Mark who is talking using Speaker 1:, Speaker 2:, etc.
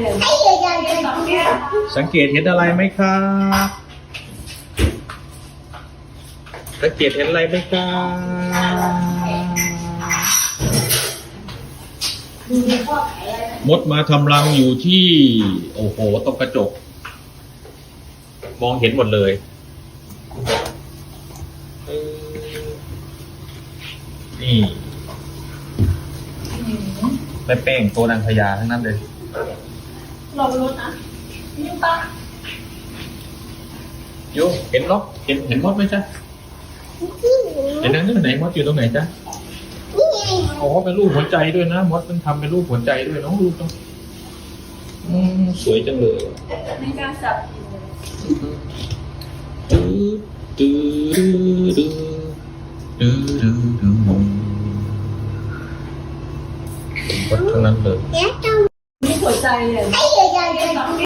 Speaker 1: เลย
Speaker 2: สังเกตเห็นอะไรไหมครับ สังเกตเห็นอะไรไหมครับมดมาทำรังอยู่ที่ โอ้โหตรงกระจก มองเห็นหมดเลยนี่แม่เป้งตัวนางพญาทั้งนั้นเลย
Speaker 1: ลองรถนะนี่ปะ
Speaker 2: โยเห็นล็อกเห็นเห็นมดไหมจ๊ะเห็นนั่นไหนมดอยู่ตรงไหนจ๊ะโอ้เป็นรูปหัวใจด้วยนะมดมันทำเป็นรูปหัวใจด้วยเน้องรูปต้องอืมสวยจังเลย
Speaker 1: ไม่กล้าจับ
Speaker 2: ตื้อตื้อตื้อตื้อตื้อตื้อมดทั้งนั้นเลย
Speaker 1: Của?